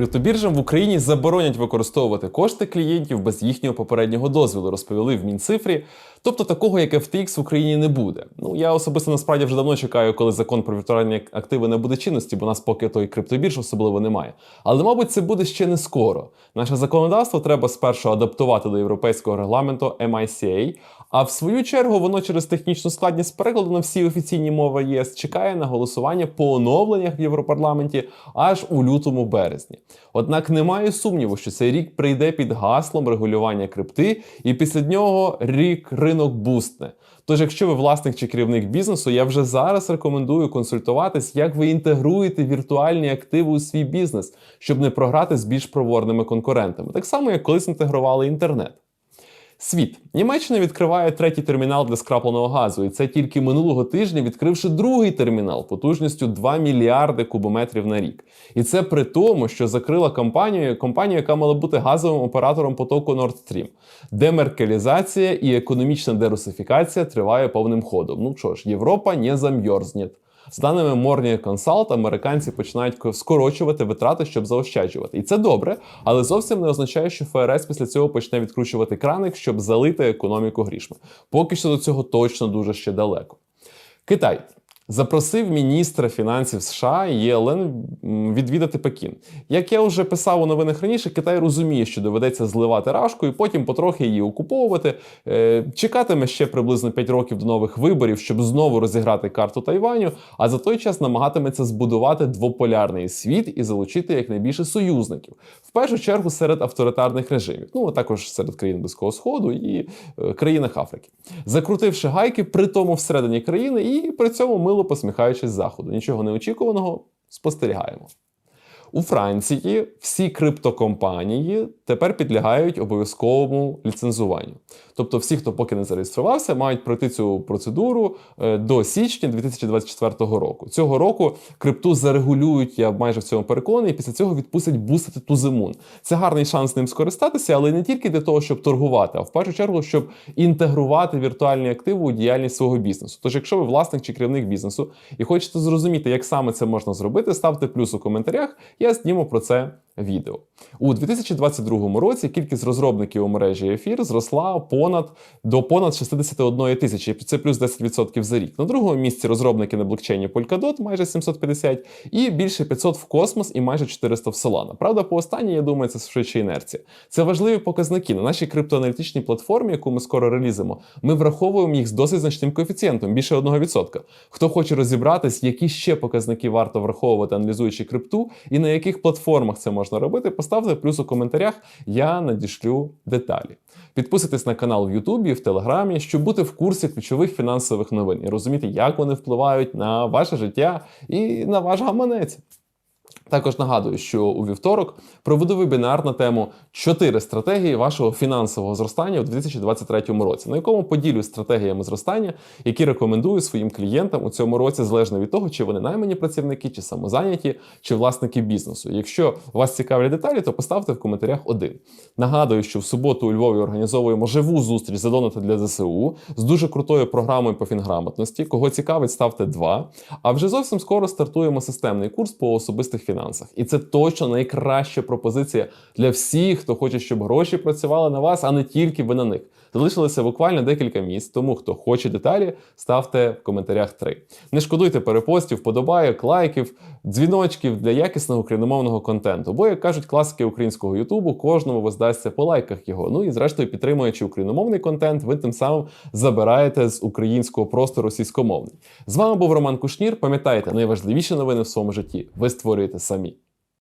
Криптобіржам в Україні заборонять використовувати кошти клієнтів без їхнього попереднього дозволу, розповіли в Мінцифрі. Тобто такого, як FTX в Україні не буде. Ну я особисто насправді вже давно чекаю, коли закон про віртуальні активи не буде чинності, бо нас поки той криптобірж особливо немає. Але, мабуть, це буде ще не скоро. Наше законодавство треба спершу адаптувати до європейського регламенту MICA, а в свою чергу воно через технічну складність перекладу на всі офіційні мови ЄС чекає на голосування по оновленнях в Європарламенті аж у лютому березні. Однак немає сумніву, що цей рік прийде під гаслом регулювання крипти, і після нього рік ринок бустне. Тож, якщо ви власник чи керівник бізнесу, я вже зараз рекомендую консультуватись, як ви інтегруєте віртуальні активи у свій бізнес, щоб не програти з більш проворними конкурентами, так само як колись інтегрували інтернет. Світ Німеччина відкриває третій термінал для скрапленого газу, і це тільки минулого тижня, відкривши другий термінал потужністю 2 мільярди кубометрів на рік. І це при тому, що закрила компанію, компанію, яка мала бути газовим оператором потоку Nord Stream. Демеркалізація і економічна дерусифікація триває повним ходом. Ну що ж, Європа не замерзне. З даними Morning Consult, американці починають скорочувати витрати, щоб заощаджувати. І це добре, але зовсім не означає, що ФРС після цього почне відкручувати краник, щоб залити економіку грішми. Поки що до цього точно дуже ще далеко. Китай. Запросив міністра фінансів США Єлен відвідати Пекін. Як я вже писав у новинах раніше, Китай розуміє, що доведеться зливати рашку і потім потрохи її окуповувати. Е, чекатиме ще приблизно 5 років до нових виборів, щоб знову розіграти карту Тайваню. А за той час намагатиметься збудувати двополярний світ і залучити якнайбільше союзників, в першу чергу серед авторитарних режимів, ну а також серед країн Близького Сходу і е, країнах Африки, закрутивши гайки при тому всередині країни і при цьому мило посміхаючись заходу. Нічого неочікуваного спостерігаємо. У Франції всі криптокомпанії тепер підлягають обов'язковому ліцензуванню. Тобто, всі, хто поки не зареєструвався, мають пройти цю процедуру е, до січня 2024 року. Цього року крипту зарегулюють, я майже в цьому переконаний, і після цього відпустять бустити тузимун. Це гарний шанс ним скористатися, але не тільки для того, щоб торгувати, а в першу чергу, щоб інтегрувати віртуальні активи у діяльність свого бізнесу. Тож, якщо ви власник чи керівник бізнесу і хочете зрозуміти, як саме це можна зробити, ставте плюс у коментарях. Я зніму про це відео. У 2022 році кількість розробників у мережі ефір зросла понад до понад 61 тисячі. Це плюс 10% за рік. На другому місці розробники на блокчейні Polkadot майже 750, і більше 500 в космос і майже 400 в Solana. Правда, по останній, я думаю, це швидше інерція. Це важливі показники на нашій криптоаналітичній платформі, яку ми скоро релізимо. Ми враховуємо їх з досить значним коефіцієнтом, більше 1%. Хто хоче розібратись, які ще показники варто враховувати, аналізуючи крипту, і на яких платформах це можна робити, поставте плюс у коментарях, я надішлю деталі. Підписуйтесь на канал в Ютубі, в Телеграмі, щоб бути в курсі ключових фінансових новин і розуміти, як вони впливають на ваше життя і на ваш гаманець. Також нагадую, що у вівторок проведу вебінар на тему 4 стратегії вашого фінансового зростання у 2023 році, на якому поділюсь стратегіями зростання, які рекомендую своїм клієнтам у цьому році, залежно від того, чи вони наймані працівники, чи самозайняті, чи власники бізнесу. Якщо вас цікавлять деталі, то поставте в коментарях один. Нагадую, що в суботу у Львові організовуємо живу зустріч задонати для ЗСУ з дуже крутою програмою по фінграмотності. Кого цікавить, ставте два. А вже зовсім скоро стартуємо системний курс по особистих фінансах фінансах. І це точно найкраща пропозиція для всіх, хто хоче, щоб гроші працювали на вас, а не тільки ви на них. Залишилося буквально декілька місць, тому хто хоче деталі, ставте в коментарях три. Не шкодуйте перепостів, вподобайок, лайків, дзвіночків для якісного україномовного контенту. Бо, як кажуть класики українського Ютубу, кожному воздасться по лайках його. Ну і зрештою, підтримуючи україномовний контент, ви тим самим забираєте з українського простору російськомовний. З вами був Роман Кушнір. Пам'ятайте, найважливіші новини в своєму житті ви створюєте самі.